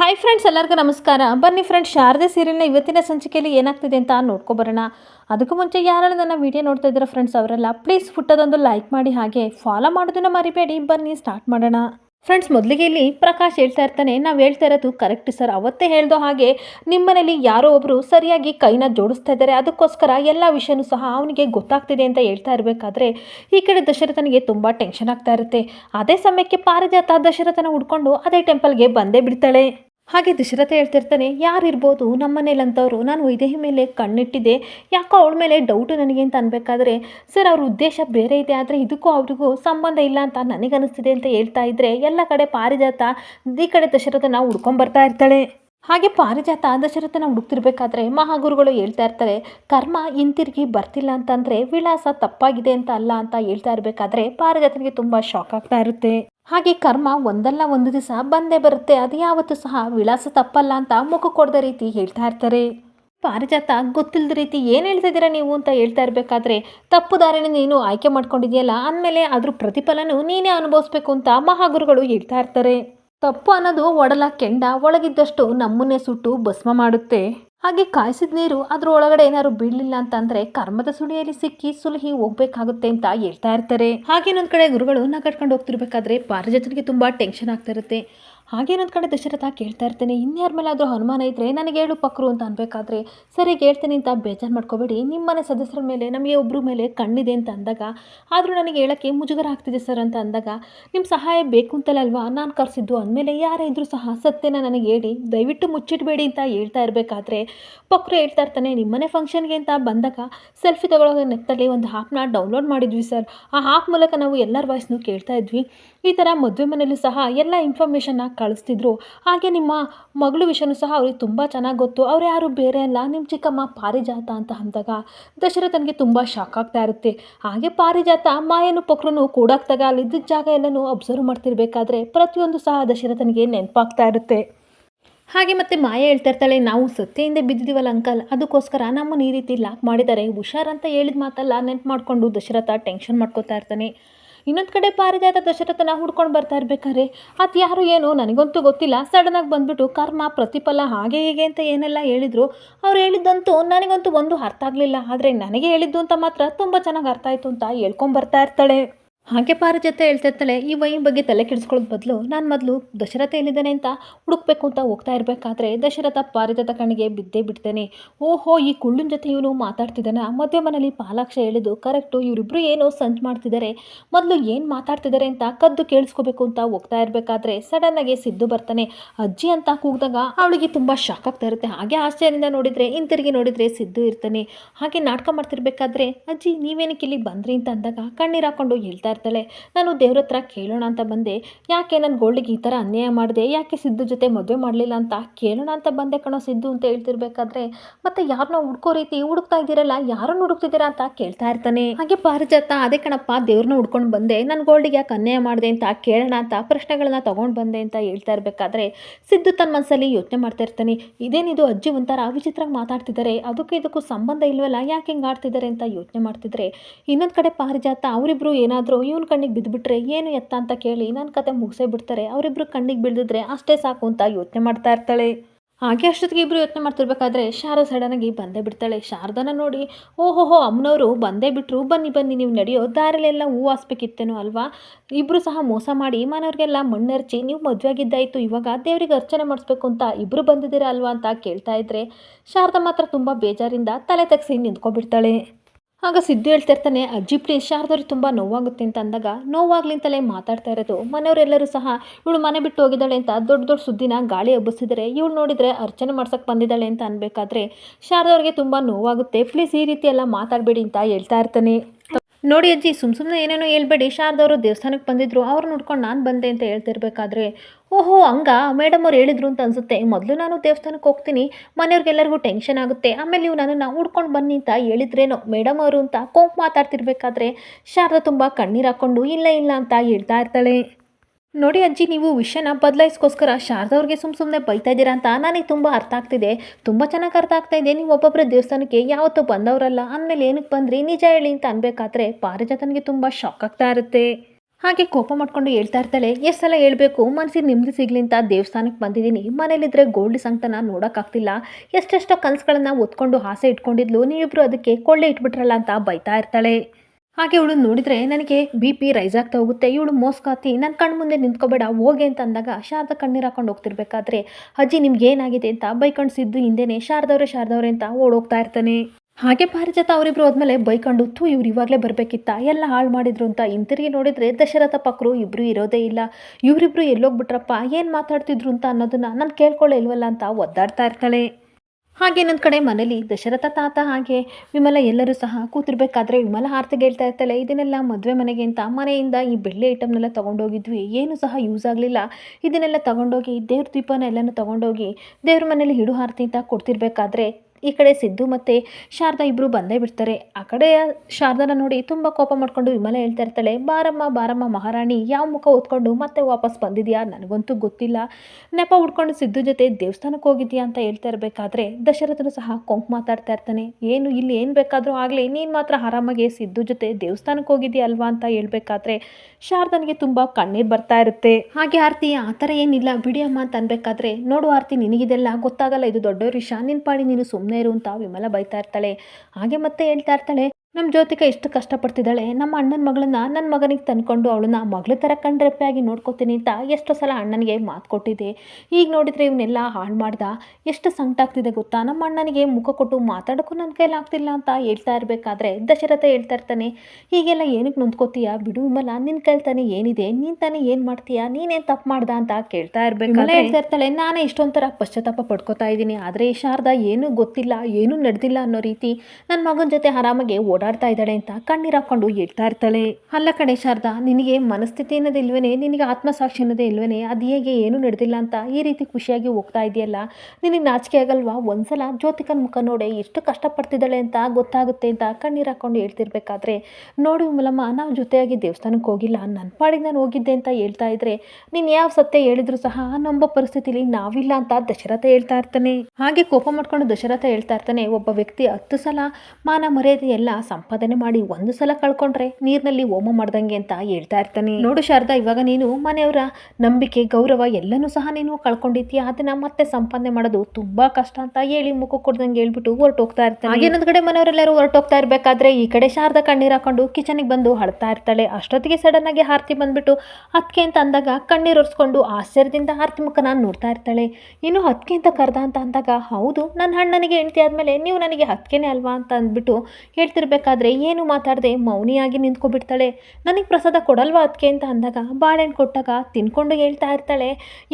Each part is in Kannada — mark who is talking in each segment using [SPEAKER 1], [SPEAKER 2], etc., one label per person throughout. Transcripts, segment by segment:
[SPEAKER 1] ಹಾಯ್ ಫ್ರೆಂಡ್ಸ್ ಎಲ್ಲರಿಗೂ ನಮಸ್ಕಾರ. ಬನ್ನಿ ಫ್ರೆಂಡ್ಸ್ ಶಾರದೆ ಸೀರಿಯಲ್ನ ಇವತ್ತಿನ ಸಂಚಿಕೆಯಲ್ಲಿ ಏನಾಗ್ತಿದೆ ಅಂತ ನೋಡ್ಕೊಬರೋಣ. ಅದಕ್ಕೂ ಮುಂಚೆ ಯಾರೆಲ್ಲ ನನ್ನ ವಿಡಿಯೋ ನೋಡ್ತಾ ಇದ್ದೀರಾ ಫ್ರೆಂಡ್ಸ್ ಅವರೆಲ್ಲ ಪ್ಲೀಸ್ ಪುಟ್ಟದೊಂದು ಲೈಕ್ ಮಾಡಿ, ಹಾಗೆ ಫಾಲೋ ಮಾಡೋದನ್ನ ಮರಿಬೇಡಿ. ಬನ್ನಿ ಸ್ಟಾರ್ಟ್ ಮಾಡೋಣ. ಫ್ರೆಂಡ್ಸ್ ಮೊದಲಿಗೆ ಇಲ್ಲಿ ಪ್ರಕಾಶ್ ಹೇಳ್ತಾ ಇರ್ತಾನೆ. ನಾವು ಹೇಳ್ತಾ ಇರೋದು ಕರೆಕ್ಟ್ ಸರ್ ಅವತ್ತೇ ಹೇಳ್ದೋ ಹಾಗೆ ನಿಮ್ಮನೇಲಿ ಯಾರೋ ಒಬ್ಬರು ಸರಿಯಾಗಿ ಕೈನ ಜೋಡಿಸ್ತಾ ಇದ್ದಾರೆ. ಅದಕ್ಕೋಸ್ಕರ ಎಲ್ಲ ವಿಷಯನೂ ಸಹ ಅವನಿಗೆ ಗೊತ್ತಾಗ್ತಿದೆ ಅಂತ ಹೇಳ್ತಾ ಇರಬೇಕಾದ್ರೆ ಈ ಕಡೆ ದಶರಥನಿಗೆ ತುಂಬ ಟೆನ್ಷನ್ ಆಗ್ತಾ ಇರುತ್ತೆ. ಅದೇ ಸಮಯಕ್ಕೆ ಪಾರಿಜಾತ ದಶರಥನ ಹುಡ್ಕೊಂಡು ಅದೇ ಟೆಂಪಲ್ಗೆ ಬಂದೇ ಬಿಡ್ತಾಳೆ. ಹಾಗೆ ದಶರಥ ಹೇಳ್ತಿರ್ತಾನೆ, ಯಾರಿರ್ಬೋದು? ಮನೇಲಂತವ್ರು ನಾನು ವೈದೇಹಿ ಮೇಲೆ ಕಣ್ಣಿಟ್ಟಿದ್ದೆ. ಯಾಕೋ ಅವಳ ಮೇಲೆ ಡೌಟು ನನಗೆ ಅಂತ ಅನ್ಬೇಕಾದ್ರೆ, ಸರ್, ಅವ್ರ ಉದ್ದೇಶ ಬೇರೆ ಇದೆ. ಆದರೆ ಇದಕ್ಕೂ ಅವ್ರಿಗೂ ಸಂಬಂಧ ಇಲ್ಲ ಅಂತ ನನಗನ್ನಿಸ್ತಿದೆ ಅಂತ ಹೇಳ್ತಾ ಇದ್ದರೆ ಎಲ್ಲ ಕಡೆ ಪಾರಿಜಾತ, ಈ ಕಡೆ ದಶರಥನ ಹುಡ್ಕೊಂಬರ್ತಾ ಇರ್ತಾಳೆ. ಹಾಗೆ ಪಾರಿಜಾತ ದಶರಥನ ಹುಡುಕ್ತಿರ್ಬೇಕಾದ್ರೆ ಮಹಾಗುರುಗಳು ಹೇಳ್ತಾ ಇರ್ತಾರೆ, ಕರ್ಮ ಹಿಂತಿರುಗಿ ಬರ್ತಿಲ್ಲ ಅಂತಂದರೆ ವಿಳಾಸ ತಪ್ಪಾಗಿದೆ ಅಂತ ಅಲ್ಲ ಅಂತ ಹೇಳ್ತಾ ಇರಬೇಕಾದ್ರೆ ಪಾರಿಜಾತನಿಗೆ ತುಂಬ ಶಾಕ್ ಆಗ್ತಾ ಇರುತ್ತೆ. ಹಾಗೆ ಕರ್ಮ ಒಂದಲ್ಲ ಒಂದು ದಿವಸ ಬಂದೇ ಬರುತ್ತೆ, ಅದು ಯಾವತ್ತು ಸಹ ವಿಳಾಸ ತಪ್ಪಲ್ಲ ಅಂತ ಮುಖ ಕೊಡದ ರೀತಿ ಹೇಳ್ತಾ ಇರ್ತಾರೆ. ಪಾರಿಜಾತ ಗೊತ್ತಿಲ್ಲದ ರೀತಿ ಏನು ಹೇಳ್ತಾ ಇದ್ದೀರಾ ನೀವು? ಅಂತ ಹೇಳ್ತಾ ಇರಬೇಕಾದ್ರೆ, ತಪ್ಪು ದಾರಿನ ನೀನು ಆಯ್ಕೆ ಮಾಡ್ಕೊಂಡಿದೆಯಲ್ಲ, ಅಂದಮೇಲೆ ಅದ್ರ ಪ್ರತಿಫಲನೂ ನೀನೇ ಅನುಭವಿಸ್ಬೇಕು ಅಂತ ಮಹಾಗುರುಗಳು ಹೇಳ್ತಾ ಇರ್ತಾರೆ. ತಪ್ಪು ಅನ್ನೋದು ಒಡಲ ಕೆಂಡ ಒಳಗಿದ್ದಷ್ಟು ನಮ್ಮನ್ನೇ ಸುಟ್ಟು ಭಸ್ಮ ಮಾಡುತ್ತೆ. ಹಾಗೆ ಕಾಯಿಸಿದ ನೀರು ಅದ್ರ ಒಳಗಡೆ ಏನಾದ್ರು ಬೀಳಲಿಲ್ಲ ಅಂತಂದ್ರೆ ಕರ್ಮದ ಸುಳಿಯಲ್ಲಿ ಸಿಕ್ಕಿ ಸುಲಹಿ ಹೋಗ್ಬೇಕಾಗುತ್ತೆ ಅಂತ ಹೇಳ್ತಾ ಇರ್ತಾರೆ. ಹಾಗೆ ಇನ್ನೊಂದ್ ಕಡೆ ಗುರುಗಳು ನಗಡ್ಕೊಂಡು ಹೋಗ್ತಿರ್ಬೇಕಾದ್ರೆ ಪಾರಿಜಾತನಿಗೆ ತುಂಬಾ ಟೆನ್ಷನ್ ಆಗ್ತಾ ಇರುತ್ತೆ. ಹಾಗೆ ಇನ್ನೊಂದು ಕಡೆ ದಶರಥ ಕೇಳ್ತಾ ಇರ್ತೇನೆ. ಇನ್ಯಾರ ಆದರೂ ಅನುಮಾನ ಇದ್ದರೆ ನನಗೆ ಹೇಳು ಪಕ್ರು ಅಂತ ಅನ್ಬೇಕಾದ್ರೆ, ಸರಿ ಹೇಳ್ತೀನಿ ಅಂತ ಬೇಜಾರು ಮಾಡ್ಕೋಬೇಡಿ. ನಿಮ್ಮ ಮನೆ ಸದಸ್ಯರ ಮೇಲೆ, ನಮಗೆ ಒಬ್ಬರ ಮೇಲೆ ಕಣ್ಣಿದೆ ಅಂತ ಅಂದಾಗ, ಆದರೂ ನನಗೆ ಹೇಳೋಕ್ಕೆ ಮುಜುಗರ ಆಗ್ತಿದೆ ಸರ್ ಅಂತ ಅಂದಾಗ ನಿಮ್ಮ ಸಹಾಯ ಬೇಕು ಅಂತಲ್ಲ ಅಲ್ವಾ? ನಾನು ಕರೆಸಿದ್ದು ಅಂದಮೇಲೆ ಯಾರೇ ಇದ್ದರೂ ಸಹ ಸತ್ಯನ ನನಗೆ ಹೇಳಿ, ದಯವಿಟ್ಟು ಮುಚ್ಚಿಡಬೇಡಿ ಅಂತ ಹೇಳ್ತಾ ಇರಬೇಕಾದ್ರೆ, ಪಕ್ರು ಹೇಳ್ತಾ ಇರ್ತಾನೆ ನಿಮ್ಮನೆ ಫಂಕ್ಷನ್ಗೆ ಅಂತ ಬಂದಾಗ ಸೆಲ್ಫಿ ತಗೊಳ್ಳೋ ನೆತ್ತಲ್ಲಿ ಒಂದು ಆ್ಯಪ್ನ ಡೌನ್ಲೋಡ್ ಮಾಡಿದ್ವಿ ಸರ್. ಆ ಆ್ಯಪ್ ಮೂಲಕ ನಾವು ಎಲ್ಲರ ವಾಯ್ಸ್ನೂ ಕೇಳ್ತಾ ಇದ್ವಿ. ಈ ಥರ ಮದುವೆ ಮನೆಯಲ್ಲೂ ಸಹ ಎಲ್ಲ ಇನ್ಫಾರ್ಮೇಷನ್ನ ಕಳಿಸ್ತಿದ್ರು. ಹಾಗೆ ನಿಮ್ಮ ಮಗಳು ವಿಷಯನೂ ಸಹ ಅವ್ರಿಗೆ ತುಂಬ ಚೆನ್ನಾಗಿ ಗೊತ್ತು. ಅವ್ರು ಯಾರು ಬೇರೆ ಅಲ್ಲ ನಿಮ್ಮ ಚಿಕ್ಕಮ್ಮ ಪಾರಿಜಾತ ಅಂತ ಅಂದಾಗ ದಶರಥನಿಗೆ ತುಂಬ ಶಾಕ್ ಆಗ್ತಾ ಇರುತ್ತೆ. ಹಾಗೆ ಪಾರಿಜಾತ ಮಾಯನು ಪಕ್ರನು ಕೂಡಾಕ್ದಾಗ ಅಲ್ಲಿದ್ದ ಜಾಗ ಎಲ್ಲನೂ ಅಬ್ಸರ್ವ್ ಮಾಡ್ತಿರ್ಬೇಕಾದ್ರೆ ಪ್ರತಿಯೊಂದು ಸಹ ದಶರಥನಿಗೆ ನೆನಪಾಗ್ತಾ ಇರುತ್ತೆ. ಹಾಗೆ ಮತ್ತೆ ಮಾಯ ಹೇಳ್ತಾ ಇರ್ತಾಳೆ, ನಾವು ಸತ್ಯದಿಂದ ಬಿದ್ದಿದ್ದೀವಲ್ಲ ಅಂಕಲ್ ಅದಕ್ಕೋಸ್ಕರ ನಮ್ಮನ್ನು ಈ ರೀತಿ ಲಾಕ್ ಮಾಡಿದ್ದಾರೆ. ಅಂತ ಹೇಳಿದ ಮಾತಲ್ಲ, ನೆನ್ಪು ಮಾಡಿಕೊಂಡು ದಶರಥ ಟೆನ್ಷನ್ ಮಾಡ್ಕೋತಾ ಇರ್ತಾನೆ. ಇನ್ನೊಂದು ಕಡೆ ಪಾರಿಜಾತ ದಶರಥನ ಹುಡ್ಕೊಂಡು ಬರ್ತಾ ಇರ್ಬೇಕಾದ್ರೆ ಅದು ಯಾರು ಏನು ನನಗಂತೂ ಗೊತ್ತಿಲ್ಲ. ಸಡನ್ನಾಗಿ ಬಂದ್ಬಿಟ್ಟು ಕರ್ಮ, ಪ್ರತಿಫಲ ಹಾಗೆ ಹೀಗೆ ಅಂತ ಏನೆಲ್ಲ ಹೇಳಿದ್ರು. ಅವ್ರು ಹೇಳಿದ್ದಂತೂ ನನಗಂತೂ ಒಂದು ಅರ್ಥ ಆಗಲಿಲ್ಲ. ಆದರೆ ನನಗೆ ಹೇಳಿದ್ದು ಅಂತ ಮಾತ್ರ ತುಂಬ ಚೆನ್ನಾಗಿ ಅರ್ಥ ಆಯಿತು ಅಂತ ಹೇಳ್ಕೊಂಬರ್ತಾ ಇರ್ತಾಳೆ. ಹಾಗೆ ಪಾರಿಜಾತ ಹೇಳ್ತಾ ಇರ್ತಾಳೆ ಈ ವೈನ್ ಬಗ್ಗೆ ತಲೆ ಕೆಡಿಸ್ಕೊಳ್ಳೋದು ಬದಲು ನಾನು ಮೊದಲು ದಶರಥ ಎಲ್ಲಿದ್ದಾನೆ ಅಂತ ಹುಡುಕ್ಬೇಕು ಅಂತ ಹೋಗ್ತಾ ಇರಬೇಕಾದ್ರೆ ದಶರಥ ಪಾರಿಜಾತ ಕಣ್ಣಿಗೆ ಬಿದ್ದೇ ಬಿಡ್ತಾನೆ. ಓಹೋ, ಈ ಕುಳ್ಳಿನ ಜೊತೆ ಇವನು ಮಾತಾಡ್ತಿದ್ದಾನೆ? ಮದುವೆ ಮನೇಲಿ ಪಾಲಾಕ್ಷ ಹೇಳಿದ್ದು ಕರೆಕ್ಟು ಇವರಿಬ್ಬರು ಏನೋ ಸಂಚ್ ಮಾಡ್ತಿದ್ದಾರೆ. ಮೊದಲು ಏನು ಮಾತಾಡ್ತಿದ್ದಾರೆ ಅಂತ ಕದ್ದು ಕೇಳಿಸ್ಕೋಬೇಕು ಅಂತ ಹೋಗ್ತಾ ಇರಬೇಕಾದ್ರೆ ಸಡನ್ನಾಗಿ ಸಿದ್ದು ಬರ್ತಾನೆ. ಅಜ್ಜಿ ಅಂತ ಕೂಗಿದಾಗ ಅವಳಿಗೆ ತುಂಬ ಶಾಕ್ ಆಗ್ತಾ ಇರುತ್ತೆ. ಹಾಗೆ ಆಶ್ಚರ್ಯದಿಂದ ನೋಡಿದರೆ, ಹಿಂತಿರುಗಿ ನೋಡಿದರೆ ಸಿದ್ದು ಇರ್ತಾನೆ. ಹಾಗೆ ನಾಟಕ ಮಾಡ್ತಿರ್ಬೇಕಾದ್ರೆ, ಅಜ್ಜಿ, ನೀವೇನಕ್ಕೆ ಇಲ್ಲಿ ಬಂದ್ರಿ? ಅಂತ ಅಂದಾಗ ಕಣ್ಣೀರು ಹಾಕೊಂಡು ಹೇಳ್ತಾ ಇರ್ತಾಳೆ ನಾನು ದೇವ್ರ ಹತ್ರ ಕೇಳೋಣ ಅಂತ ಬಂದೆ. ಯಾಕೆ ನನ್ನ ಗೋಲ್ಡಿಗೆ ಈ ಥರ ಅನ್ಯಾಯ ಮಾಡಿದೆ? ಯಾಕೆ ಸಿದ್ದು ಜೊತೆ ಮದುವೆ ಮಾಡಲಿಲ್ಲ ಅಂತ? ಕೇಳೋಣ ಅಂತ ಬಂದೆ ಕಣೋ ಸಿದ್ದು ಅಂತ ಹೇಳ್ತಿರ್ಬೇಕಾದ್ರೆ. ಮತ್ತೆ ಯಾರನ್ನ ಹುಡ್ಕೋ ರೀತಿ ಹುಡುಕ್ತಾ ಇದ್ದೀರಲ್ಲ? ಯಾರನ್ನು ಹುಡುಕ್ತಿದ್ದೀರಾ ಅಂತ ಕೇಳ್ತಾ ಇರ್ತಾನೆ. ಹಾಗೆ ಪಾರಿಜಾತ, ಅದೇ ಕಣಪ್ಪ, ದೇವ್ರನ್ನ ಹುಡ್ಕೊಂಡು ಬಂದೆ. ನನ್ನ ಗೋಲ್ಡಿಗೆ ಯಾಕೆ ಅನ್ಯಾಯ ಮಾಡಿದೆ ಅಂತ ಕೇಳೋಣ ಅಂತ ಪ್ರಶ್ನೆಗಳನ್ನ ತಗೊಂಡು ಬಂದೆ ಅಂತ ಹೇಳ್ತಾ ಇರಬೇಕಾದ್ರೆ ಸಿದ್ದು ತನ್ನ ಮನಸ್ಸಲ್ಲಿ ಯೋಚನೆ ಮಾಡ್ತಾ ಇರ್ತಾನೆ. ಇದೇನಿದು ಅಜ್ಜಿ ಒಂಥರ ವಿಚಿತ್ರವಾಗಿ ಮಾತಾಡ್ತಿದ್ದಾರೆ. ಅದಕ್ಕೆ ಇದಕ್ಕೂ ಸಂಬಂಧ ಇಲ್ವಲ್ಲ? ಯಾಕೆ ಹಿಂಗೆ ಆಡ್ತಿದ್ದಾರೆ ಅಂತ ಯೋಚನೆ ಮಾಡ್ತಿದ್ರೆ? ಇನ್ನೊಂದು ಕಡೆ ಪಾರಿಜಾತ, ಅವರಿಬ್ರು ಏನಾದರೂ ಇವನ್ ಕಣ್ಣಿಗೆ ಬಿದ್ದುಬಿಟ್ರೆ ಏನು ಎತ್ತ ಅಂತ ಕೇಳಿ ನನ್ನ ಕತೆ ಮುಗಿಸೇ ಬಿಡ್ತಾರೆ. ಅವರಿಬ್ರು ಕಣ್ಣಿಗೆ ಬೀಳ್ದಿದ್ರೆ ಅಷ್ಟೇ ಸಾಕು ಅಂತ ಯೋಚನೆ ಮಾಡ್ತಾ ಇರ್ತಾಳೆ. ಹಾಗೆ ಅಷ್ಟೊತ್ತಿಗೆ ಇಬ್ಬರು ಯೋಚನೆ ಮಾಡ್ತಿರ್ಬೇಕಾದ್ರೆ ಶಾರದ ಸಡನ್ನಾಗಿ ಬಂದೇ ಬಿಡ್ತಾಳೆ. ಶಾರದನ ನೋಡಿ, ಓಹೋಹೋ, ಅಮ್ಮನವರು ಬಂದೇ ಬಿಟ್ರು. ಬನ್ನಿ ಬನ್ನಿ, ನೀವು ನಡೆಯೋ ದಾರಲೆಲ್ಲ ಹೂ ಹಾಸ್ಬೇಕಿತ್ತೇನೋ ಅಲ್ವಾ? ಇಬ್ಬರು ಸಹ ಮೋಸ ಮಾಡಿ ಮನೆಯವ್ರಿಗೆಲ್ಲ ಮಣ್ಣೆರ್ಚಿ, ನೀವು ಮದುವೆ ಆಗಿದ್ದಾಯಿತು ಇವಾಗ ದೇವ್ರಿಗೆ ಅರ್ಚನೆ ಮಾಡಿಸ್ಬೇಕು ಅಂತ ಇಬ್ಬರು ಬಂದಿದ್ದೀರಾ ಅಲ್ವಾ? ಅಂತ ಕೇಳ್ತಾ ಇದ್ರೆ ಶಾರದ ಮಾತ್ರ ತುಂಬ ಬೇಜಾರಿಂದ ತಲೆ ತಗ್ಸಿ ನಿಂತ್ಕೊಬಿಡ್ತಾಳೆ. ಆಗ ಸಿದ್ದು ಹೇಳ್ತಾ ಇರ್ತಾನೆ, ಅಜ್ಜಿ ಪ್ಲೀಸ್ ಶಾರದವ್ರಿಗೆ ತುಂಬ ನೋವಾಗುತ್ತೆ ಅಂತ ಅಂದಾಗ ನೋವಾಗ್ಲಿಂತಲೇ ಮಾತಾಡ್ತಾ ಇರೋದು. ಮನೆಯವರೆಲ್ಲರೂ ಸಹ, ಇವಳು ಮನೆ ಬಿಟ್ಟು ಹೋಗಿದ್ದಾಳೆ ಅಂತ ದೊಡ್ಡ ದೊಡ್ಡ ಸುದ್ದಿನ ಗಾಳಿ ಹಬ್ಬಿಸಿದರೆ, ಇವಳು ನೋಡಿದರೆ ಅರ್ಚನೆ ಮಾಡ್ಸಕ್ಕೆ ಬಂದಿದ್ದಾಳೆ ಅಂತ ಅನ್ಬೇಕಾದ್ರೆ ಶಾರದವ್ರಿಗೆ ತುಂಬ ನೋವಾಗುತ್ತೆ. ಪ್ಲೀಸ್ ಈ ರೀತಿ ಎಲ್ಲ ಮಾತಾಡಬೇಡಿ ಅಂತ ಹೇಳ್ತಾ ಇರ್ತಾನೆ. ನೋಡಿ ಅಜ್ಜಿ ಸುಮ್ಮ ಸುಮ್ಮನೆ ಏನೇನೋ ಹೇಳ್ಬೇಡಿ. ಶಾರದವರು ದೇವಸ್ಥಾನಕ್ಕೆ ಬಂದಿದ್ರು. ಅವ್ರು ನೋಡ್ಕೊಂಡು ನಾನು ಬಂದೆ ಅಂತ ಹೇಳ್ತಿರ್ಬೇಕಾದ್ರೆ, ಓಹೋ, ಹಂಗ? ಮೇಡಮ್ ಅವ್ರು ಹೇಳಿದ್ರು ಅಂತ ಅನ್ಸುತ್ತೆ. ಮೊದಲು ನಾನು ದೇವಸ್ಥಾನಕ್ಕೆ ಹೋಗ್ತೀನಿ. ಮನೆಯವ್ರಿಗೆಲ್ಲರಿಗೂ ಟೆನ್ಷನ್ ಆಗುತ್ತೆ. ಆಮೇಲೆ ನೀವು ನನ್ನನ್ನು ಹುಡ್ಕೊಂಡು ಬನ್ನಿ ಅಂತ ಹೇಳಿದ್ರೇನೋ? ಮೇಡಮ್ ಅವರು ಅಂತ ಕೋಂಪ್ ಮಾತಾಡ್ತಿರ್ಬೇಕಾದ್ರೆ, ಶಾರದ ತುಂಬ ಕಣ್ಣೀರು ಹಾಕ್ಕೊಂಡು ಇಲ್ಲ ಇಲ್ಲ ಅಂತ ಹೇಳ್ತಾ ಇರ್ತಾಳೆ. ನೋಡಿ ಅಜ್ಜಿ, ನೀವು ವಿಷಯನ ಬದಲಾಯಿಸ್ಕೋಸ್ಕರ ಶಾರದವ್ರಿಗೆ ಸುಮ್ಮ ಸುಮ್ಮನೆ ಬೈತಾ ಇದ್ದೀರಾ ಅಂತ ನನಗೆ ತುಂಬ ಅರ್ಥ ಆಗ್ತಿದೆ. ತುಂಬ ಚೆನ್ನಾಗಿ ಅರ್ಥ ಆಗ್ತಾ ಇದೆ. ನೀವು ಒಬ್ಬೊಬ್ಬರ ದೇವಸ್ಥಾನಕ್ಕೆ ಯಾವತ್ತೂ ಬಂದವರಲ್ಲ ಅಂದಮೇಲೆ ಏನಕ್ಕೆ ಬಂದ್ರಿ? ನಿಜ ಹೇಳಿ ಅಂತ ಅನ್ಬೇಕಾದ್ರೆ ಪಾರಿಜಾತನಿಗೆ ತುಂಬ ಶಾಕ್ ಆಗ್ತಾ ಇರುತ್ತೆ. ಹಾಗೆ ಕೋಪ ಮಾಡ್ಕೊಂಡು ಹೇಳ್ತಾ ಇರ್ತಾಳೆ, ಎಷ್ಟು ಸಲ ಹೇಳಬೇಕು ಮನಸ್ಸಿಗೆ ನೆಮ್ಮದಿ ಸಿಗ್ಲಿ ಅಂತ ದೇವಸ್ಥಾನಕ್ಕೆ ಬಂದಿದ್ದೀನಿ. ಮನೇಲಿದ್ರೆ ಗೋಲ್ಡ್ ಸಂಕಟನ ನೋಡೋಕ್ಕಾಗ್ತಿಲ್ಲ ಎಷ್ಟೆಷ್ಟೋ ಕನಸುಗಳನ್ನ ಒತ್ಕೊಂಡು ಆಸೆ ಇಟ್ಕೊಂಡಿದ್ಲು. ನೀವಿಬ್ರು ಅದಕ್ಕೆ ಕೊಳ್ಳೆ ಇಟ್ಬಿಟ್ರಲ್ಲ ಅಂತ ಬೈತಾ ಇರ್ತಾಳೆ. ಹಾಗೆ ಇವಳು ನೋಡಿದ್ರೆ ನನಗೆ ಬಿ ಪಿ ರೈಸ್ ಆಗ್ತಾ ಹೋಗುತ್ತೆ. ಇವಳು ಮೋಸ್ಕಾತಿ. ನನ್ನ ಕಣ್ಣು ಮುಂದೆ ನಿಂತ್ಕೋಬೇಡ. ಹೋಗಿ ಅಂತ ಅಂದಾಗ ಶಾರದಾ ಕಣ್ಣೀರು ಹಾಕೊಂಡು ಹೋಗ್ತಿರ್ಬೇಕಾದ್ರೆ, ಅಜ್ಜಿ ನಿಮ್ಗೆ ಏನಾಗಿದೆ ಅಂತ ಬೈಕೊಂಡು ಸಿದ್ದು ಹಿಂದೆನೆ ಶಾರದವ್ರೆ ಶಾರದವ್ರೆ ಅಂತ ಓಡೋಗ್ತಾ ಇರ್ತಾನೆ. ಹಾಗೆ ಪಾರಿಜಾತ ಅವರಿಬ್ರು ಹೋದ್ಮೇಲೆ ಬೈಕೊಂಡು, ಥೂ, ಇವ್ರು ಇವಾಗಲೇ ಬರಬೇಕಿತ್ತ. ಎಲ್ಲ ಹಾಳು ಮಾಡಿದ್ರು ಅಂತ ಹಿಂತಿರುಗಿ ನೋಡಿದ್ರೆ ದಶರಥ ಪಕ್ಕರು ಇಬ್ಬರು ಇರೋದೇ ಇಲ್ಲ. ಇವರಿಬ್ರು ಎಲ್ಲೋಗ್ಬಿಟ್ರಪ್ಪ, ಏನು ಮಾತಾಡ್ತಿದ್ರು ಅಂತ ಅನ್ನೋದನ್ನ ನಾನು ಕೇಳ್ಕೊಳ್ಳೇ ಇಲ್ವಲ್ಲ ಅಂತ ಒದ್ದಾಡ್ತಾ ಇರ್ತಾಳೆ. ಹಾಗೆ ಇನ್ನೊಂದು ಕಡೆ ಮನೇಲಿ ದಶರಥ ತಾತ ಹಾಗೆ ವಿಮಲ ಎಲ್ಲರೂ ಸಹ ಕೂತಿರ್ಬೇಕಾದ್ರೆ ವಿಮಲ ಆರ್ತಿಗೆ ಹೇಳ್ತಾ ಇರ್ತಾಳೆ, ಇದನ್ನೆಲ್ಲ ಮದುವೆ ಮನೆಗೆ ಅಂತ ಮನೆಯಿಂದ ಈ ಬೆಳ್ಳಿ ಐಟಮ್ನೆಲ್ಲ ತೊಗೊಂಡೋಗಿದ್ವಿ, ಏನು ಸಹ ಯೂಸ್ ಆಗಲಿಲ್ಲ. ಇದನ್ನೆಲ್ಲ ತೊಗೊಂಡೋಗಿ ದೇವ್ರ ದೀಪನ ಎಲ್ಲನೂ ತೊಗೊಂಡೋಗಿ ದೇವ್ರ ಮನೇಲಿ ಹಿಡು ಆರತಿ ಅಂತ ಕೊಡ್ತಿರ್ಬೇಕಾದ್ರೆ ಈ ಕಡೆ ಸಿದ್ದು ಮತ್ತು ಶಾರದಾ ಇಬ್ಬರು ಬಂದೇ ಬಿಡ್ತಾರೆ. ಆ ಕಡೆ ಶಾರದಾನ ನೋಡಿ ತುಂಬ ಕೋಪ ಮಾಡಿಕೊಂಡು ವಿಮಲ ಹೇಳ್ತಾ ಇರ್ತಾಳೆ, ಬಾರಮ್ಮ ಬಾರಮ್ಮ ಮಹಾರಾಣಿ, ಯಾವ ಮುಖ ಓದ್ಕೊಂಡು ಮತ್ತೆ ವಾಪಸ್ ಬಂದಿದ್ಯಾ? ನನಗಂತೂ ಗೊತ್ತಿಲ್ಲ. ನೆಪ ಉಡ್ಕೊಂಡು ಸಿದ್ದು ಜೊತೆ ದೇವಸ್ಥಾನಕ್ಕೆ ಹೋಗಿದ್ಯಾ? ಅಂತ ಹೇಳ್ತಾ ಇರಬೇಕಾದ್ರೆ ದಶರಥನು ಸಹ ಕೊಂಕ್ ಮಾತಾಡ್ತಾ ಇರ್ತಾನೆ, ಏನು, ಇಲ್ಲಿ ಏನು ಬೇಕಾದರೂ ಆಗಲಿ, ನೀನು ಮಾತ್ರ ಆರಾಮಾಗಿ ಸಿದ್ದು ಜೊತೆ ದೇವಸ್ಥಾನಕ್ಕೆ ಹೋಗಿದ್ಯಾ ಅಲ್ವಾ? ಅಂತ ಹೇಳ್ಬೇಕಾದ್ರೆ ಶಾರದನಿಗೆ ತುಂಬ ಕಣ್ಣೀರು ಬರ್ತಾ ಇರುತ್ತೆ. ಹಾಗೆ ಆರ್ತಿ, ಆ ಥರ ಏನಿಲ್ಲ ಬಿಡಿಯಮ್ಮ ಅಂತ ಅನ್ಬೇಕಾದ್ರೆ, ನೋಡು ಆರ್ತಿ, ನಿನಗಿದೆಲ್ಲ ಗೊತ್ತಾಗಲ್ಲ, ಇದು ದೊಡ್ಡ ವಿಷಯ ನಿನ್ನ ಪಾಡಿ ನೀನು ಸುಮ್ಮನೆ ಇರು ಅಂತ ವಿಮಲ ಬೈತಾ ಇರ್ತಾಳೆ. ಹಾಗೆ ಮತ್ತೆ ಹೇಳ್ತಾ ಇರ್ತಾಳೆ ನಮ್ಮ ಜ್ಯೋತಿಕ ಎಷ್ಟು ಕಷ್ಟಪಡ್ತಿದ್ದಾಳೆ. ನಮ್ಮ ಅಣ್ಣನ ಮಗಳನ್ನ ನನ್ನ ಮಗನಿಗೆ ತಂದ್ಕೊಂಡು ಅವಳನ್ನ ಮಗಳ ಥರ ಕಣ್ರೆಪ್ಪೆಯಾಗಿ ನೋಡ್ಕೋತೀನಿ ಅಂತ ಎಷ್ಟೋ ಸಲ ಅಣ್ಣನಿಗೆ ಮಾತು ಕೊಟ್ಟಿದ್ದೆ. ಈಗ ನೋಡಿದರೆ ಇವನ್ನೆಲ್ಲ ಹಾಳು ಮಾಡ್ದ? ಎಷ್ಟು ಸಂಕಟ ಆಗ್ತಿದೆ ಗೊತ್ತಾ? ನಮ್ಮ ಅಣ್ಣನಿಗೆ ಮುಖ ಕೊಟ್ಟು ಮಾತಾಡೋಕ್ಕೂ ನನ್ನ ಕೈಲಿ ಆಗ್ತಿಲ್ಲ ಅಂತ ಹೇಳ್ತಾ ಇರಬೇಕಾದ್ರೆ ದಶರಥ ಹೇಳ್ತಾ ಇರ್ತಾನೆ. ಹೀಗೆಲ್ಲ ಏನಕ್ಕೆ ನೊಂದ್ಕೋತೀಯ? ಬಿಡು ವಿಮಲ ನಿನ್ನ ಕೈಲಿ ತಾನೇ ಏನಿದೆ? ನೀನು ತಾನೇ ಏನು ಮಾಡ್ತೀಯಾ? ನೀನೇನು ತಪ್ಪು ಮಾಡ್ದ ಅಂತ ಕೇಳ್ತಾ ಇರ್ಬೇಕು ಹೇಳ್ತಾ ಇರ್ತಾಳೆ, ನಾನೇ ಇಷ್ಟೊಂಥರ ಪಶ್ಚಾತ್ತಾಪ ಪಡ್ಕೋತಾ ಇದ್ದೀನಿ. ಆದರೆ ಶಾರದಾ ಏನೂ ಗೊತ್ತಿಲ್ಲ, ಏನೂ ನಡೆದಿಲ್ಲ ಅನ್ನೋ ರೀತಿ ನನ್ನ ಮಗನ ಜೊತೆ ಆರಾಮಾಗಿ ಓಡಾಡ್ತಾ ಇದ್ದಾಳೆ ಅಂತ ಕಣ್ಣೀರು ಹಾಕೊಂಡು ಹೇಳ್ತಾ ಇರ್ತಾಳೆ. ಅಲ್ಲ ಕಡೆ ಶಾರದಾ, ನಿನಗೆ ಮನಸ್ಥಿತಿ ಅನ್ನೋದು ಇಲ್ವೇನೆ? ನಿನಗೆ ಆತ್ಮಸಾಕ್ಷಿ ಅನ್ನೋದೇ ಇಲ್ವೇನೆ? ಅದು ಹೇಗೆ ಏನೂ ನಡೆದಿಲ್ಲ ಅಂತ ಈ ರೀತಿ ಖುಷಿಯಾಗಿ ಹೋಗ್ತಾ ಇದೆಯಲ್ಲ? ನಿನಗೆ ನಾಚಿಕೆ ಆಗಲ್ವಾ? ಒಂದ್ಸಲ ಜ್ಯೋತಿಕನ್ ಮುಖ ನೋಡಿ ಎಷ್ಟು ಕಷ್ಟಪಡ್ತಿದ್ದಾಳೆ ಅಂತ ಗೊತ್ತಾಗುತ್ತೆ ಅಂತ ಕಣ್ಣೀರು ಹಾಕೊಂಡು ಹೇಳ್ತಿರ್ಬೇಕಾದ್ರೆ, ನೋಡಿ ಮೂಲಮ್ಮ ನಾವು ಜೊತೆಯಾಗಿ ದೇವಸ್ಥಾನಕ್ಕೆ ಹೋಗಿಲ್ಲ. ನನ್ನ ಪಾಡಿಗೆ ನಾನು ಹೋಗಿದ್ದೆ ಅಂತ ಹೇಳ್ತಾ ಇದ್ರೆ, ನೀನು ಯಾವ ಸತ್ಯ ಹೇಳಿದ್ರು ಸಹ ನಂಬೋ ಪರಿಸ್ಥಿತಿಲಿ ನಾವಿಲ್ಲ ಅಂತ ದಶರಥ ಹೇಳ್ತಾ ಇರ್ತಾನೆ. ಹಾಗೆ ಕೋಪ ಮಾಡ್ಕೊಂಡು ದಶರಥ ಹೇಳ್ತಾ ಇರ್ತಾನೆ, ಒಬ್ಬ ವ್ಯಕ್ತಿ ಹತ್ತು ಸಲ ಮಾನ ಮರ್ಯಾದೆ ಎಲ್ಲ ಸಂಪಾದನೆ ಮಾಡಿ ಒಂದು ಸಲ ಕಳ್ಕೊಂಡ್ರೆ ನೀರಿನಲ್ಲಿ ಹೋಮ ಮಾಡ್ದಂಗೆ ಅಂತ ಹೇಳ್ತಾ ಇರ್ತಾನೆ. ನೋಡು ಶಾರದಾ, ಇವಾಗ ನೀನು ಮನೆಯವರ ನಂಬಿಕೆ, ಗೌರವ ಎಲ್ಲನೂ ಸಹ ನೀನು ಕಳ್ಕೊಂಡಿದ್ದೀಯ? ಅದನ್ನ ಮತ್ತೆ ಸಂಪಾದನೆ ಮಾಡೋದು ತುಂಬಾ ಕಷ್ಟ ಅಂತ ಹೇಳಿ ಮುಖ ಕೊಡ್ದಂಗೆ ಹೇಳ್ಬಿಟ್ಟು ಹೊರಟೋಗ್ತಾ ಇರ್ತಾನೆ. ಏನೊಂದ್ ಕಡೆ ಮನೆಯವರೆಲ್ಲರೂ ಹೊರಟೋಗ್ತಾ ಇರ್ಬೇಕಾದ್ರೆ ಈ ಕಡೆ ಶಾರದಾ ಕಣ್ಣೀರು ಹಾಕೊಂಡು ಕಿಚನಿಗೆ ಬಂದು ಹಳ್ತಾ ಇರ್ತಾಳೆ. ಅಷ್ಟೊತ್ತಿಗೆ ಸಡನ್ ಆಗಿ ಆರ್ತಿ ಬಂದ್ಬಿಟ್ಟು ಅದಕ್ಕೆ ಅಂತ ಅಂದಾಗ ಕಣ್ಣೀರು ಒರೆಸ್ಕೊಂಡು ಆಶ್ಚರ್ಯದಿಂದ ಆರ್ತಿ ನಾನು ನೋಡ್ತಾ ಇರ್ತಾಳೆ. ಇನ್ನು ಹತ್ಕೆ ಅಂತ ಕರ್ದ ಅಂತ ಅಂದಾಗ, ಹೌದು ನನ್ನ ಅಣ್ಣನಿಗೆ ಹೆಂಡತಿ ಆದಮೇಲೆ ನೀವು ನನಗೆ ಹತ್ಕೆನೇ ಅಲ್ವಾ? ಅಂತ ಅಂದ್ಬಿಟ್ಟು ಹೇಳ್ತಿರ್ಬೇಕಾದ್ರೆ ಏನು ಮಾತಾಡದೆ ಮೌನಿಯಾಗಿ ನಿಂತ್ಕೊಬಿಡ್ತಾಳೆ. ನನಗೆ ಪ್ರಸಾದ ಕೊಡಲ್ವಾ ಅದಕ್ಕೆ ಅಂತ ಅಂದಾಗ ಬಾಳೆಹಣ್ಣು ಕೊಟ್ಟಾಗ ತಿನ್ಕೊಂಡು ಹೇಳ್ತಾ ಇರ್ತಾಳೆ.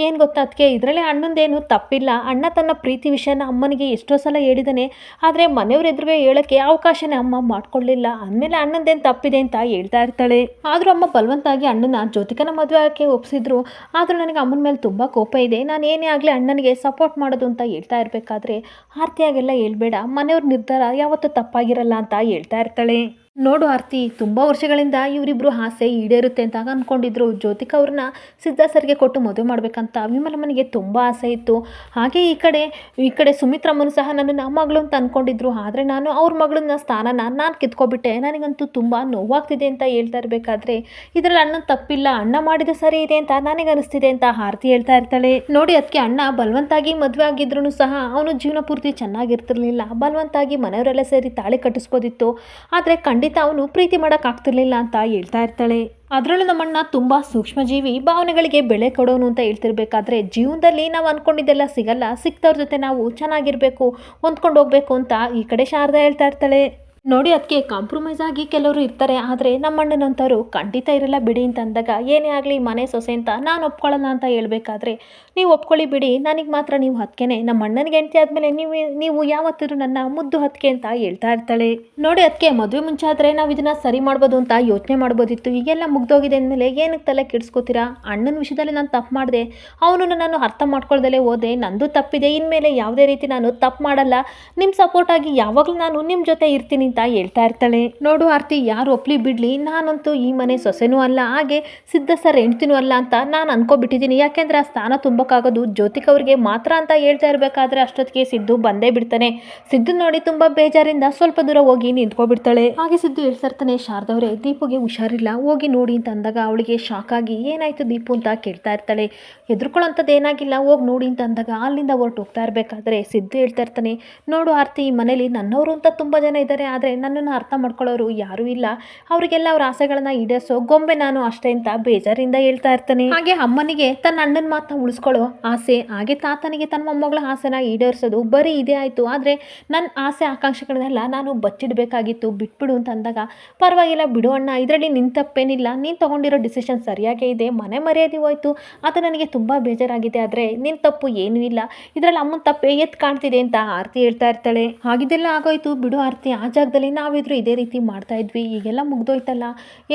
[SPEAKER 1] ಏನು ಗೊತ್ತಾ ಅದಕ್ಕೆ ಇದರಲ್ಲಿ ಅಣ್ಣಂದೇನು ತಪ್ಪಿಲ್ಲ. ಅಣ್ಣ ತನ್ನ ಪ್ರೀತಿ ವಿಷಯನ ಅಮ್ಮನಿಗೆ ಎಷ್ಟೋ ಸಲ ಹೇಳಿದಾನೆ. ಆದರೆ ಮನೆಯವ್ರ ಎದುರುಗೆ ಹೇಳೋಕ್ಕೆ ಅವಕಾಶನೇ ಅಮ್ಮ ಮಾಡ್ಕೊಳ್ಳಿಲ್ಲ ಅಂದಮೇಲೆ ಅಣ್ಣಂದೇನು ತಪ್ಪಿದೆ ಅಂತ ಹೇಳ್ತಾ ಇರ್ತಾಳೆ. ಆದರೂ ಅಮ್ಮ ಬಲವಂತಾಗಿ ಅಣ್ಣನ ಜ್ಯೋತಿಕನ ಮದುವೆ ಆಗಕ್ಕೆ ಒಪ್ಸಿದ್ರು. ಆದರೂ ನನಗೆ ಅಮ್ಮನ ಮೇಲೆ ತುಂಬ ಕೋಪ ಇದೆ. ನಾನು ಏನೇ ಆಗಲಿ ಅಣ್ಣನಿಗೆ ಸಪೋರ್ಟ್ ಮಾಡೋದು ಅಂತ ಹೇಳ್ತಾ ಇರಬೇಕಾದ್ರೆ ಆರ್ತಿಯಾಗೆಲ್ಲ ಹೇಳ್ಬೇಡ. ಮನೆಯವ್ರ ನಿರ್ಧಾರ ಯಾವತ್ತೂ ತಪ್ಪಾಗಿರಲ್ಲ ಅಂತ ಹೇಳ್ತಾ ಇರ್ತಾಳೆ ನೋಡು ಆರ್ತಿ, ತುಂಬ ವರ್ಷಗಳಿಂದ ಇವರಿಬ್ಬರು ಆಸೆ ಈಡೇರುತ್ತೆ ಅಂತ ಅಂದ್ಕೊಂಡಿದ್ರು ಜ್ಯೋತಿಕ ಅವ್ರನ್ನ ಸಿದ್ಧ ಸರ್ಗೆ ಕೊಟ್ಟು ಮದುವೆ ಮಾಡಬೇಕಂತ ವಿಮಲಮ್ಮನಿಗೆ ತುಂಬ ಆಸೆ ಇತ್ತು. ಹಾಗೆ ಈ ಕಡೆ ಈ ಕಡೆ ಸುಮಿತ್ರಮ್ಮನು ಸಹ ನನ್ನನ್ನು ಮಗಳು ಅಂತ ಅಂದ್ಕೊಂಡಿದ್ರು ಆದರೆ ನಾನು ಅವ್ರ ಮಗಳನ್ನ ಸ್ಥಾನನ ನಾನು ಕಿತ್ಕೊಬಿಟ್ಟೆ. ನನಗಂತೂ ತುಂಬ ನೋವಾಗ್ತಿದೆ ಅಂತ ಹೇಳ್ತಾ ಇರಬೇಕಾದ್ರೆ, ಇದರಲ್ಲಿ ಅಣ್ಣನ ತಪ್ಪಿಲ್ಲ, ಅಣ್ಣ ಮಾಡಿದ ಸರಿ ಇದೆ ಅಂತ ನನಗೆ ಅನಿಸ್ತಿದೆ ಅಂತ ಆರ್ತಿ ಹೇಳ್ತಾ ಇರ್ತಾಳೆ. ನೋಡಿ ಅದಕ್ಕೆ ಅಣ್ಣ ಬಲವಂತಾಗಿ ಮದುವೆ ಆಗಿದ್ರು ಸಹ ಅವನು ಜೀವನ ಪೂರ್ತಿ ಚೆನ್ನಾಗಿರ್ತಿರ್ಲಿಲ್ಲ. ಬಲವಂತಾಗಿ ಮನೆಯವರೆಲ್ಲ ಸೇರಿ ತಾಳಿ ಕಟ್ಟಿಸ್ಬೋದಿತ್ತು. ಆದರೆ ಖಂಡಿತ ಅವನು ಪ್ರೀತಿ ಮಾಡೋಕ್ಕಾಗ್ತಿರ್ಲಿಲ್ಲ ಅಂತ ಹೇಳ್ತಾ ಇರ್ತಾಳೆ. ಅದರಲ್ಲೂ ನಮ್ಮಣ್ಣ ತುಂಬ ಸೂಕ್ಷ್ಮಜೀವಿ, ಭಾವನೆಗಳಿಗೆ ಬೆಳೆ ಕೊಡೋನು ಅಂತ ಹೇಳ್ತಿರ್ಬೇಕಾದ್ರೆ ಜೀವನದಲ್ಲಿ ನಾವು ಅಂದ್ಕೊಂಡಿದ್ದೆಲ್ಲ ಸಿಗಲ್ಲ, ಸಿಕ್ತವ್ರ ಜೊತೆ ನಾವು ಚೆನ್ನಾಗಿರಬೇಕು, ಹೊಂದ್ಕೊಂಡು ಹೋಗ್ಬೇಕು ಅಂತ ಈ ಕಡೆ ಶಾರದಾ ಹೇಳ್ತಾ ಇರ್ತಾಳೆ. ನೋಡಿ ಅದಕ್ಕೆ ಕಾಂಪ್ರಮೈಸ್ ಆಗಿ ಕೆಲವರು ಇರ್ತಾರೆ, ಆದರೆ ನಮ್ಮ ಅಣ್ಣನಂತವರು ಖಂಡಿತ ಇರಲ್ಲ ಬಿಡಿ ಅಂತ ಅಂದಾಗ, ಏನೇ ಆಗಲಿ ಮನೆ ಸೊಸೆ ಅಂತ ನಾನು ಒಪ್ಕೊಳ್ಳೋಣ ಅಂತ ಹೇಳಬೇಕಾದ್ರೆ, ನೀವು ಒಪ್ಕೊಳ್ಳಿ ಬಿಡಿ, ನನಗೆ ಮಾತ್ರ ನೀವು ಹತ್ಕೆನೆ, ನಮ್ಮ ಅಣ್ಣನಿಗೆ ಹೆಂಡತಿ ಆದಮೇಲೆ ನೀವು ನೀವು ಯಾವತ್ತಿದ್ರು ನನ್ನ ಮುದ್ದು ಹತ್ಕೆ ಅಂತ ಹೇಳ್ತಾ ಇರ್ತಾಳೆ. ನೋಡಿ ಅದಕ್ಕೆ ಮದುವೆ ಮುಂಚೆ ಆದರೆ ನಾವು ಇದನ್ನ ಸರಿ ಮಾಡ್ಬೋದು ಅಂತ ಯೋಚನೆ ಮಾಡ್ಬೋದಿತ್ತು, ಈಗೆಲ್ಲ ಮುಗ್ದೋಗಿದೆ ಅಂದಮೇಲೆ ಏನಕ್ಕೆ ತಲೆ ಕೆಡಿಸ್ಕೋತೀರಾ? ಅಣ್ಣನ ವಿಷಯದಲ್ಲಿ ನಾನು ತಪ್ಪು ಮಾಡಿದೆ ಅವನನ್ನು ನಾನು ಅರ್ಥ ಮಾಡ್ಕೊಳ್ದಲೇ ಹೋದೆ, ನಂದು ತಪ್ಪಿದೆ, ಇನ್ಮೇಲೆ ಯಾವುದೇ ರೀತಿ ನಾನು ತಪ್ಪು ಮಾಡಲ್ಲ ನಿಮ್ಮ ಸಪೋರ್ಟಾಗಿ ಯಾವಾಗಲೂ ನಾನು ನಿಮ್ಮ ಜೊತೆ ಇರ್ತೀನಿ ಅಂತ ಹೇಳ್ತಾ ಇರ್ತಾಳೆ. ನೋಡು ಆರ್ತಿ, ಯಾರು ಒಪ್ಲಿ ಬಿಡ್ಲಿ? ನಾನಂತೂ ಈ ಮನೆ ಸೊಸೆನೂ ಅಲ್ಲ, ಹಾಗೆ ಸಿದ್ಧ ಸರ್ ಹೆಂಡ್ತಿನೂ ಅಲ್ಲ ಅಂತ ನಾನು ಅನ್ಕೊಬಿಟ್ಟಿದ್ದೀನಿ ಯಾಕೆಂದ್ರೆ ಆ ಸ್ಥಾನ ತುಂಬಕ್ಕಾಗೋದು ಜ್ಯೋತಿಕ್ ಅವ್ರಿಗೆ ಮಾತ್ರ ಅಂತ ಹೇಳ್ತಾ ಇರಬೇಕಾದ್ರೆ ಅಷ್ಟೊತ್ತಿಗೆ ಸಿದ್ದು ಬಂದೇ ಬಿಡ್ತಾನೆ. ಸಿದ್ದು ನೋಡಿ ತುಂಬಾ ಬೇಜಾರಿಂದ ಸ್ವಲ್ಪ ದೂರ ಹೋಗಿ ನಿಂತ್ಕೊಬಿಡ್ತಾಳೆ. ಹಾಗೆ ಸಿದ್ದು ಹೇಳ್ತಾ ಇರ್ತಾನೆ ಶಾರದವ್ರೆ ದೀಪುಗೆ ಹುಷಾರಿಲ್ಲ, ಹೋಗಿ ನೋಡಿ ಅಂತ ಅಂದಾಗ ಅವಳಿಗೆ ಶಾಕ್ ಆಗಿ ಏನಾಯ್ತು ದೀಪು ಅಂತ ಕೇಳ್ತಾ ಇರ್ತಾಳೆ. ಹೆದರ್ಕೊಳ್ಳೋಂಥದ್ದು ಏನಾಗಿಲ್ಲ, ಹೋಗಿ ನೋಡಿ ಅಂತ ಅಂದಾಗ ಅಲ್ಲಿಂದ ಹೊರಟು ಹೋಗ್ತಾ ಇರಬೇಕಾದ್ರೆ ಸಿದ್ದು ಹೇಳ್ತಾ ಇರ್ತಾನೆ, ನೋಡು ಆರ್ತಿ ಈ ಮನೇಲಿ ನನ್ನವರು ಅಂತ ತುಂಬ ಜನ ಇದ್ದಾರೆ, ಆದರೆ ನನ್ನನ್ನು ಅರ್ಥ ಮಾಡ್ಕೊಳ್ಳೋರು ಯಾರೂ ಇಲ್ಲ. ಅವರಿಗೆಲ್ಲ ಅವ್ರ ಆಸೆಗಳನ್ನ ಈಡೇರಿಸೋ ಗೊಂಬೆ ನಾನು ಅಷ್ಟೇ ಅಂತ ಬೇಜಾರಿಂದ ಹೇಳ್ತಾ ಇರ್ತಾನೆ. ಹಾಗೆ ಅಮ್ಮನಿಗೆ ತನ್ನ ಅಣ್ಣನ ಮಾತನ್ನ ಉಳಿಸ್ಕೊಳ್ಳೋ ಆಸೆ, ಹಾಗೆ ತಾತನಿಗೆ ತನ್ನ ಮೊಮ್ಮಗಳ ಆಸೆನ ಈಡೇರಿಸೋದು ಬರೀ ಇದೇ ಆಯಿತು. ಆದರೆ ನನ್ನ ಆಸೆ, ಆಕಾಂಕ್ಷೆಗಳನ್ನೆಲ್ಲ ನಾನು ಬಚ್ಚಿಡಬೇಕಾಗಿತ್ತು, ಬಿಟ್ಬಿಡು ಅಂತ ಅಂದಾಗ, ಪರವಾಗಿಲ್ಲ ಬಿಡು ಅಣ್ಣ, ಇದರಲ್ಲಿ ನಿನ್ನ ತಪ್ಪೇನಿಲ್ಲ. ನೀನು ತೊಗೊಂಡಿರೋ ಡಿಸಿಷನ್ ಸರಿಯಾಗೇ ಇದೆ. ಮನೆ ಮರ್ಯಾದೆ ಹೋಯ್ತು. ಅದು ನನಗೆ ತುಂಬ ಬೇಜಾರಾಗಿದೆ. ಆದರೆ ನಿನ್ನ ತಪ್ಪು ಏನೂ ಇಲ್ಲ. ಇದರಲ್ಲಿ ಅಮ್ಮನ ತಪ್ಪೇ ಎತ್ತು ಕಾಣ್ತಿದೆ ಅಂತ ಆರತಿ ಹೇಳ್ತಾ ಇರ್ತಾಳೆ. ಹಾಗಿದೆಲ್ಲ ಆಗೋಯ್ತು. ಬಿಡು ಆರತಿ, ಆ ಜಾಗದಲ್ಲಿ ನಾವಿದ್ರು ಇದೇ ರೀತಿ ಮಾಡ್ತಾ ಇದ್ವಿ, ಈಗೆಲ್ಲ ಮುಗ್ದೋಯ್ತಲ್ಲ?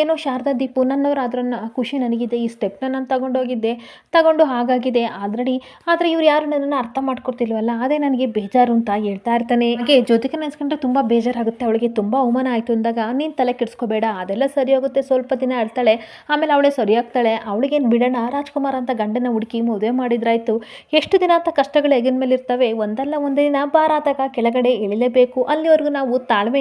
[SPEAKER 1] ಏನೋ ಶಾರದಾ ದೀಪು ನನ್ನವ್ರು ಅದ್ರ ಖುಷಿ ನನಗಿದೆ, ಈ ಸ್ಟೆಪ್ನ ನಾನು ತಗೊಂಡೋಗಿದ್ದೆ, ತಗೊಂಡು ಹಾಗಾಗಿದೆ ಆಲ್ರೆಡಿ ಆದರೆ ಇವ್ರು ಯಾರು ನನ್ನನ್ನು ಅರ್ಥ ಮಾಡ್ಕೊಡ್ತಿಲ್ವಲ್ಲ? ಅದೇ ನನಗೆ ಬೇಜಾರು ಅಂತ ಹೇಳ್ತಾ ಇರ್ತಾನೆ. ಹಾಗೆ ಜೊತೆಗೆ ನೆನೆಸ್ಕೊಂಡ್ರೆ ತುಂಬ ಬೇಜಾರಾಗುತ್ತೆ, ಅವಳಿಗೆ ತುಂಬ ಅವಮಾನ ಆಯಿತು ಅಂದಾಗ, ನೀನು ತಲೆ ಕೆಡಿಸ್ಕೋಬೇಡ, ಅದೆಲ್ಲ ಸರಿ ಹೋಗುತ್ತೆ, ಸ್ವಲ್ಪ ದಿನ ಅಳ್ತಾಳೆ ಆಮೇಲೆ ಅವಳೇ ಸರಿ ಆಗ್ತಾಳೆ, ಅವಳಿಗೇನು ಬಿಡೋಣ, ರಾಜ್ಕುಮಾರ್ ಅಂತ ಗಂಡನ ಹುಡುಕಿ ಮದುವೆ ಮಾಡಿದ್ರಾಯ್ತು, ಎಷ್ಟು ದಿನ ಅಂತ ಕಷ್ಟಗಳು ಹೆಗಿನ ಮೇಲೆ ಇರ್ತವೆ ಒಂದಲ್ಲ ಒಂದೇ ದಿನ ಕೆಳಗಡೆ ಇಳಿಲೇಬೇಕು, ಅಲ್ಲಿವರೆಗೂ ನಾವು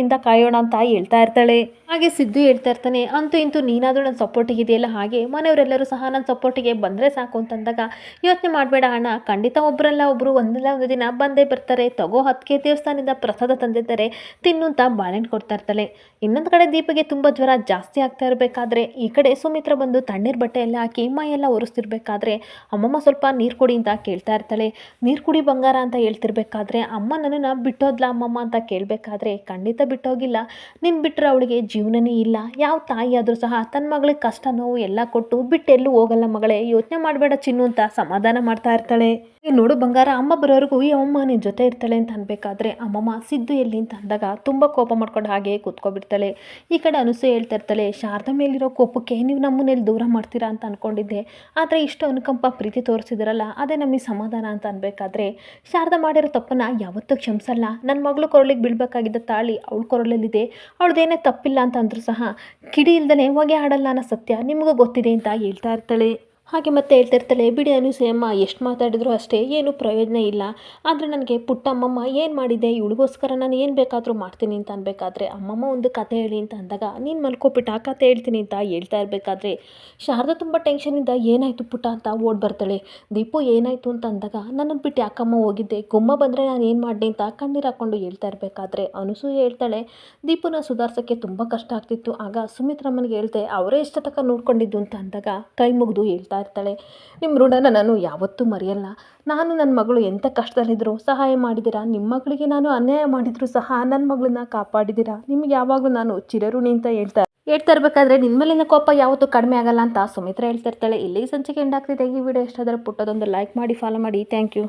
[SPEAKER 1] ತಾಳ್ಮೆಯಿಂದ ಕಾಯೋಣ ಅಂತ ಹೇಳ್ತಾ ಇರ್ತಾಳೆ. ಹಾಗೆ ಸಿದ್ದು ಹೇಳ್ತಾ ಇರ್ತಾನೆ, ಅಂತೂ ಇಂತೂ ನೀನಾದರೂ ನನ್ನ ಸಪೋರ್ಟಿಗೆ ಇದೆಯಲ್ಲ ಹಾಗೆ? ಮನೆಯವರೆಲ್ಲರೂ ಸಹ ನನ್ನ ಸಪೋರ್ಟಿಗೆ ಬಂದರೆ ಸಾಕು ಅಂತಂದಾಗ, ಯೋಚನೆ ಮಾಡಬೇಡ ಅಣ್ಣ, ಖಂಡಿತ ಒಬ್ಬರಲ್ಲ ಒಬ್ಬರು ಒಂದಲ್ಲ ಒಂದು ದಿನ ಬಂದೇ ಬರ್ತಾರೆ, ತಗೋ ಹತ್ತಿಗೆ ದೇವಸ್ಥಾನದಿಂದ ಪ್ರಸಾದ ತಂದಿದ್ದಾರೆ ತಿನ್ನು ಅಂತ ಬಾಳೆಹಣ್ಣು ಕೊಡ್ತಾ ಇರ್ತಾಳೆ. ಇನ್ನೊಂದು ಕಡೆ ದೀಪಿಗೆ ತುಂಬ ಜ್ವರ ಜಾಸ್ತಿ ಆಗ್ತಾ ಇರಬೇಕಾದ್ರೆ, ಈ ಕಡೆ ಸುಮಿತ್ರ ಬಂದು ತಣ್ಣೀರು ಬಟ್ಟೆ ಎಲ್ಲ ಹಾಕಿ ಮೈ ಎಲ್ಲ ಒರೆಸ್ತಿರ್ಬೇಕಾದ್ರೆ, ಅಮ್ಮಮ್ಮ ಸ್ವಲ್ಪ ನೀರು ಕೊಡಿ ಅಂತ ಕೇಳ್ತಾ ಇರ್ತಾಳೆ. ನೀರು ಕುಡಿ ಬಂಗಾರ ಅಂತ ಹೇಳ್ತಿರ್ಬೇಕಾದ್ರೆ, ಅಮ್ಮ ನನ್ನನ್ನು ಬಿಟ್ಟೋದ್ಲ ಅಮ್ಮಮ್ಮ ಅಂತ ಕೇಳಬೇಕಾದ್ರೆ, ಖಂಡಿತ ಬಿಟ್ಟೋಗಿಲ್ಲ. ನಿನ್ನ ಬಿಟ್ಟರೆ ಅವಳಿಗೆ ಜೀವನನೇ ಇಲ್ಲ. ಯಾವ ತಾಯಿ ಆದರೂ ಸಹ ತನ್ನ ಮಗಳಿಗೆ ಕಷ್ಟ, ನೋವು ಎಲ್ಲ ಕೊಟ್ಟು ಬಿಟ್ಟೆಲ್ಲೂ ಹೋಗಲ್ಲ ಮಗಳೇ. ಯೋಚನೆ ಮಾಡಬೇಡ ಚಿನ್ನು ಅಂತ ಸಮಾಧಾನ ಮಾಡ್ತಾ ಇರ್ತಾಳೆ. ನೋಡು ಬಂಗಾರ, ಅಮ್ಮ ಬರೋವರೆಗೂ ಈ ಅಮ್ಮ ನಿನ್ನ ಜೊತೆ ಇರ್ತಾಳೆ ಅಂತ ಅನ್ಬೇಕಾದ್ರೆ ಅಮ್ಮಮ್ಮ ಸಿದ್ದು ಎಲ್ಲಿ ಅಂತ ಅಂದಾಗ ತುಂಬ ಕೋಪ ಮಾಡ್ಕೊಂಡು ಹಾಗೆ ಕೂತ್ಕೊಬಿಡ್ತಾಳೆ. ಈ ಕಡೆ ಅನುಸೂಯ ಹೇಳ್ತಾ ಇರ್ತಾಳೆ, ಶಾರದಾ ಮೇಲಿರೋ ಕೋಪಕ್ಕೆ ನೀವು ನಮ್ಮನೇಲಿ ದೂರ ಮಾಡ್ತೀರಾ ಅಂತ ಅನ್ಕೊಂಡಿದ್ದೆ. ಆದರೆ ಇಷ್ಟು ಅನುಕಂಪ ಪ್ರೀತಿ ತೋರಿಸಿದಿರಲ್ಲ, ಅದೇ ನಮಗೆ ಸಮಾಧಾನ ಅಂತ ಅನ್ಬೇಕಾದ್ರೆ ಶಾರದಾ ಮಾಡಿರೋ ತಪ್ಪನ್ನ ಯಾವತ್ತೂ ಕ್ಷಮಿಸಲ್ಲ. ನನ್ನ ಮಗಳು ಕೊರಳಿಗೆ ಬೀಳ್ಬೇಕಾಗಿದ್ದ ತಾಳಿ ಅವಳು ಕೊರಳಲ್ಲಿದೆ. ಅವಳದೇನೇ ತಪ್ಪಿಲ್ಲ ಅಂತ ಅಂದರೂ ಸಹ ಕಿಡಿ ಇಲ್ದಲೇ ಹೊಗೆ ಆಡಲ್ಲ ಅನ್ನೋ ಸತ್ಯ. ನಿಮಗೂ ಗೊತ್ತಿದೆ ಅಂತ ಹೇಳ್ತಾ ಇರ್ತಾಳೆ. ಹಾಗೆ ಮತ್ತೆ ಹೇಳ್ತಾ ಇರ್ತಾಳೆ ಬಿಡಿ ಅನುಸೂಯಮ್ಮ ಎಷ್ಟು ಮಾತಾಡಿದ್ರು ಅಷ್ಟೇ, ಏನೂ ಪ್ರಯೋಜನ ಇಲ್ಲ. ಆದರೆ ನನಗೆ ಪುಟ್ಟ ಅಮ್ಮಮ್ಮ ಏನು ಮಾಡಿದೆ? ಇವಳಿಗೋಸ್ಕರ ನಾನು ಏನು ಬೇಕಾದರೂ ಮಾಡ್ತೀನಿ ಅಂತ ಅನ್ಬೇಕಾದ್ರೆ, ಅಮ್ಮಮ್ಮ ಒಂದು ಕತೆ ಹೇಳಿ ಅಂತ ಅಂದಾಗ, ನೀನು ಮಲ್ಕೊಬಿಟ್ಟು ಆ ಕತೆ ಹೇಳ್ತೀನಿ ಅಂತ ಹೇಳ್ತಾ ಇರಬೇಕಾದ್ರೆ, ಶಾರದಾ ತುಂಬ ಟೆನ್ಷನಿಂದ ಏನಾಯಿತು ಪುಟ್ಟ? ಅಂತ ಓಡ್ ಬರ್ತಾಳೆ. ದೀಪು, ಏನಾಯಿತು? ಅಂತ ಅಂದಾಗ ನನ್ನನ್ನು ಬಿಟ್ಟು ಅಕ್ಕಮ್ಮ ಹೋಗಿದ್ದೆ? ಗುಮ್ಮ ಬಂದರೆ ನಾನು ಏನು ಮಾಡಿದೆ ಅಂತ ಕಣ್ಣೀರು ಹಾಕ್ಕೊಂಡು ಹೇಳ್ತಾ ಇರಬೇಕಾದ್ರೆ ಅನುಸೂಯ ಹೇಳ್ತಾಳೆ. ದೀಪುನ ಸುಧಾರ್ಸೋಕ್ಕೆ ತುಂಬ ಕಷ್ಟ ಆಗ್ತಿತ್ತು. ಆಗ ಸುಮಿತ್ರಮ್ಮನಿಗೆ ಹೇಳ್ತೆ ಅವರೇ ಇಷ್ಟ ತಕ್ಕ ನೋಡ್ಕೊಂಡಿದ್ದು ಅಂತ ಅಂದಾಗ, ಕೈ ಮುಗಿದು ಹೇಳ್ತಾ ಇರ್ತಾಳೆ ನಿಮ್ಮ ಋಣನ ನಾನು ಯಾವತ್ತೂ ಮರೆಯಲ್ಲ. ನಾನು ನನ್ನ ಮಗಳು ಎಂಥ ಕಷ್ಟದಲ್ಲಿದ್ದರೂ ಸಹಾಯ ಮಾಡಿದ್ದೀರಾ ನಿಮ್ಮ ಮಗಳಿಗೆ ನಾನು ಅನ್ಯಾಯ ಮಾಡಿದರೂ ಸಹ ನನ್ನ ಮಗಳನ್ನ ಕಾಪಾಡಿದ್ದೀರಾ ನಿಮ್ಗೆ ಯಾವಾಗಲೂ ನಾನು ಚಿರಋಣಿ ಅಂತ ಹೇಳ್ತಾ ಹೇಳ್ತಾ ಇರಬೇಕಾದ್ರೆ ನಿಮ್ಮ ಮೇಲಿನ ಕೋಪ ಯಾವತ್ತೂ ಕಡಿಮೆ ಆಗಲ್ಲ ಅಂತ ಸುಮಿತ್ರ ಹೇಳ್ತಾ ಇರ್ತಾಳೆ. ಇಲ್ಲಿಗೆ ಸಂಚಿಕೆ ಎಂಡಾಗ್ತಿದೆ ಈ ವಿಡಿಯೋ ಎಷ್ಟಾದರೂ ಪುಟ್ಟದೊಂದು ಲೈಕ್ ಮಾಡಿ ಫಾಲೋ ಮಾಡಿ. Thank you